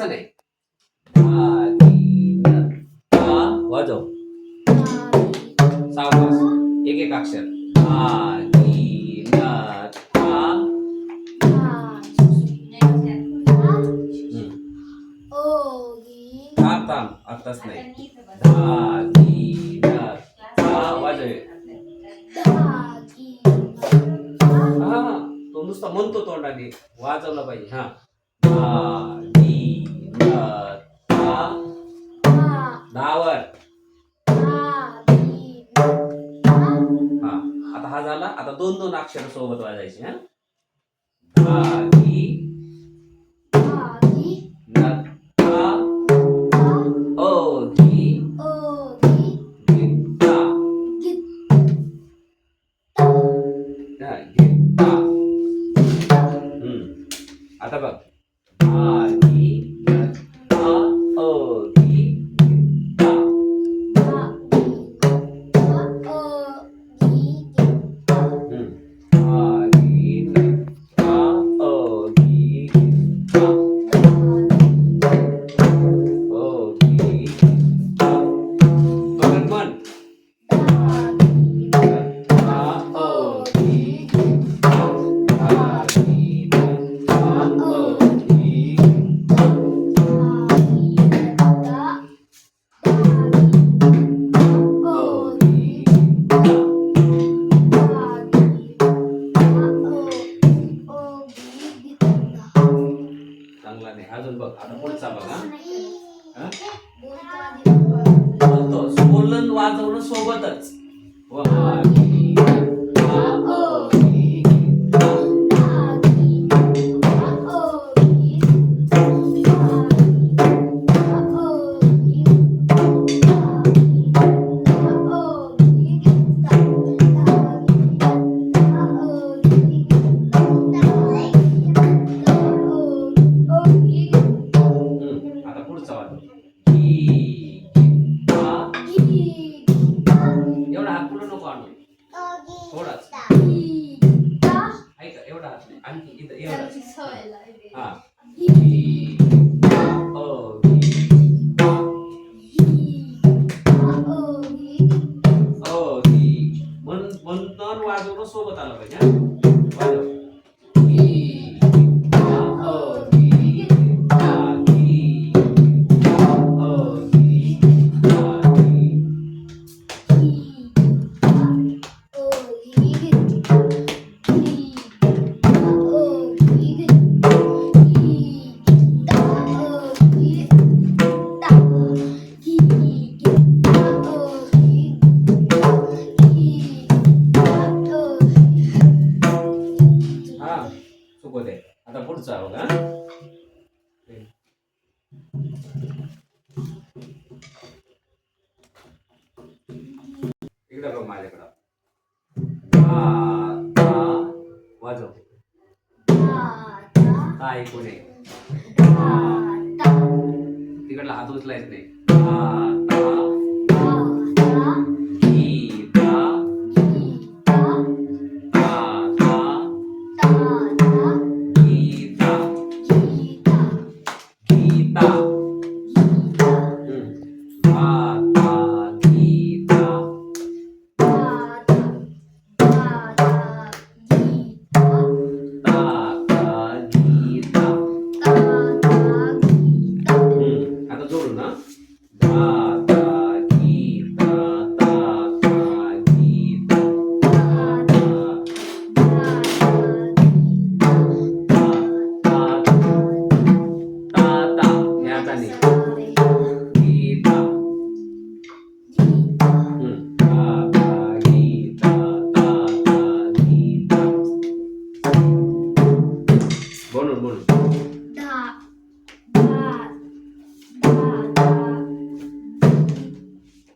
असं नाही वाजव. सावकाश एक एक अक्षर. थांब थांब. आताच नाही. वाजव. हा तो नुसता म्हणतो तोंडाने. वाजवला पाहिजे. हा. धा, दहावर हा आता हा झाला. आता दोन दोन अक्षर सोबत वाजायचे हा. आता बघ. चांगला नाही. अजून बघ आता पुढचा बघ हा. हा? बोलतो. बोलणं वाजवणं सोबतच. नाही आणखी इथं एवढाच हा. धी, धा, ओ, धी, ओ, धी. म्हण म्हणणं वाजवणं सोबत आलं पाहिजे ऐकू नये तिकडला हात उचलायच नाही.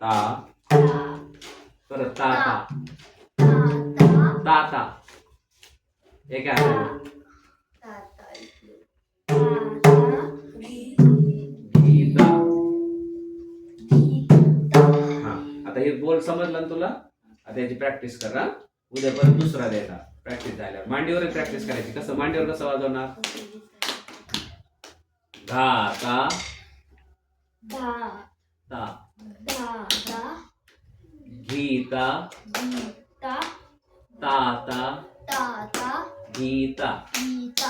ता. परत ता ता ता ता एका हाताने गीता. हा. आता हे बोल समजलं ना तुला? आता याची प्रॅक्टिस कर हा. उद्या परत दुसरा द्यायचा प्रॅक्टिस झाल्यावर. मांडीवर प्रॅक्टिस करायची. कसं? मांडीवर कसं वाजवणार? धा ता. धाता गीता गीता ताता ताता गीता गीता